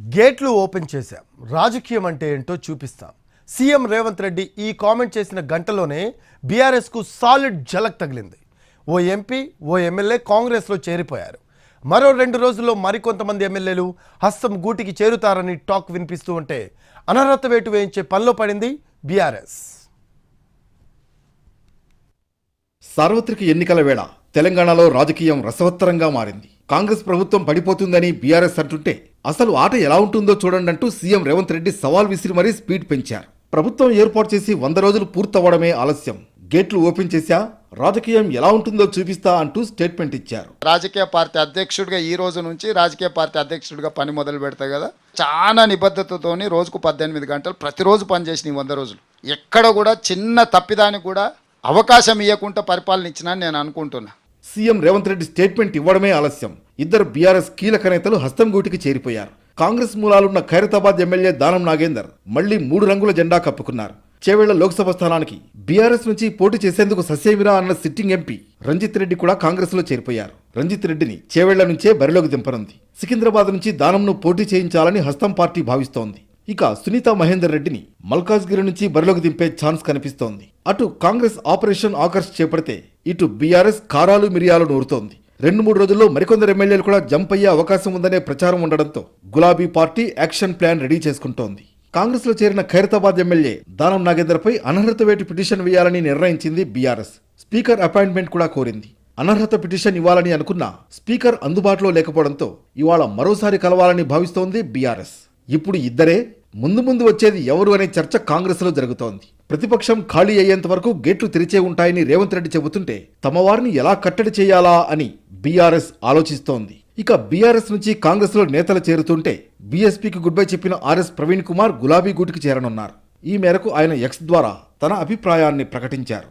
గేట్లు ఓపెన్ చేశాం. రాజకీయం అంటే ఏంటో చూపిస్తాం. సీఎం రేవంత్ రెడ్డి ఈ కామెంట్ చేసిన గంటలోనే బీఆర్ఎస్కు సాలిడ్ జలక్ తగిలింది. ఓ ఎంపీ ఓ ఎమ్మెల్యే కాంగ్రెస్లో చేరిపోయారు. మరో రెండు రోజుల్లో మరికొంతమంది ఎమ్మెల్యేలు హస్తం గూటికి చేరుతారని టాక్ వినిపిస్తూ ఉంటే అనర్హత వేటు వేయించే పనిలో పడింది బీఆర్ఎస్. సార్వత్రిక ఎన్నికల వేళ తెలంగాణలో రాజకీయం రసవత్తరంగా మారింది. కాంగ్రెస్ ప్రభుత్వం పడిపోతుందని బీఆర్ఎస్ అంటుంటే అసలు ఆట ఎలా ఉంటుందో చూడండి అంటూ సీఎం రేవంత్ రెడ్డి సవాల్ విసిరి మరీ స్పీడ్ పెంచారు. ప్రభుత్వం ఏర్పాటు చేసి వంద రోజులు పూర్తవడమే ఆలస్యం. గేట్లు ఓపెన్ చేశా? రాజకీయం ఎలా ఉంటుందో చూపిస్తా అంటూ స్టేట్మెంట్ ఇచ్చారు. రాజకీయ పార్టీ అధ్యక్షుడిగా ఈ రోజు నుంచి రాజకీయ పార్టీ అధ్యక్షుడిగా పని మొదలు పెడతాయి కదా. చాలా నిబద్ధతతోని రోజుకు పద్దెనిమిది గంటలు ప్రతిరోజు పనిచేసిన ఈ వంద రోజులు. ఎక్కడ కూడా చిన్న తప్పిదానికి కూడా అవకాశం ఇవ్వకుండా పరిపాలన ఇచ్చినా నేను అనుకుంటున్నా. సీఎం రేవంత్ రెడ్డి స్టేట్మెంట్ ఇవ్వడమే ఆలస్యం. ఇద్దరు బీఆర్ఎస్ కీలక నేతలు హస్తంగూటికి చేరిపోయారు. కాంగ్రెస్ మూలాలున్న ఖైరతాబాద్ ఎమ్మెల్యే దానం నాగేందర్ మళ్ళీ మూడు రంగుల జెండా కప్పుకున్నారు. చేవేళ్ళ లోక్సభ స్థానానికి బీఆర్ఎస్ నుంచి పోటీ చేసేందుకు సస్యమిరా అన్న సిట్టింగ్ ఎంపీ రంజిత్ రెడ్డి కూడా కాంగ్రెస్లో చేరిపోయారు. రంజిత్ రెడ్డిని చేవేళ్ళ నుంచే బరిలోకి దింపనుంది. సికింద్రాబాద్ నుంచి దానంను పోటీ చేయించాలని హస్తం పార్టీ భావిస్తోంది. ఇక సునీత మహేందర్ రెడ్డిని మల్కాజ్గిరి నుంచి బరిలోకి దింపే ఛాన్స్ కనిపిస్తోంది. అటు కాంగ్రెస్ ఆపరేషన్ ఆకర్ష్ చేపడితే ఇటు బీఆర్ఎస్ కారాలు మిరియాలు నూరుతోంది. రెండు మూడు రోజుల్లో మరికొందరు ఎమ్మెల్యేలు కూడా జంప్ అయ్యే అవకాశం ఉందనే ప్రచారం ఉండడంతో గులాబీ పార్టీ యాక్షన్ ప్లాన్ రెడీ చేసుకుంటోంది. కాంగ్రెస్లో చేరిన ఖైరతాబాద్ ఎమ్మెల్యే దానం నాగేందర్పై అనర్హత వేటు పిటిషన్ వేయాలని నిర్ణయించింది బీఆర్ఎస్. స్పీకర్ అపాయింట్మెంట్ కూడా కోరింది. అనర్హత పిటిషన్ ఇవ్వాలని అనుకున్న స్పీకర్ అందుబాటులో లేకపోవడంతో ఇవాళ మరోసారి కలవాలని భావిస్తోంది బీఆర్ఎస్. ఇప్పుడు ఇద్దరే ముందు ముందు వచ్చేది ఎవరు అనే చర్చ కాంగ్రెస్లో జరుగుతోంది. ప్రతిపక్షం ఖాళీ అయ్యేంత వరకు గేట్లు తెరిచే ఉంటాయని రేవంత్ రెడ్డి చెబుతుంటే తమ వారిని ఎలా కట్టడి చేయాలా అని బీఆర్ఎస్ ఆలోచిస్తోంది. ఇక బీఆర్ఎస్ నుంచి కాంగ్రెస్లో నేతలు చేరుతుంటే బీఎస్పీకి గుడ్ బై చెప్పిన ఆర్ఎస్ ప్రవీణ్ కుమార్ గులాబీ గూటికి చేరనున్నారు. ఈ మేరకు ఆయన ఎక్స్ ద్వారా తన అభిప్రాయాన్ని ప్రకటించారు.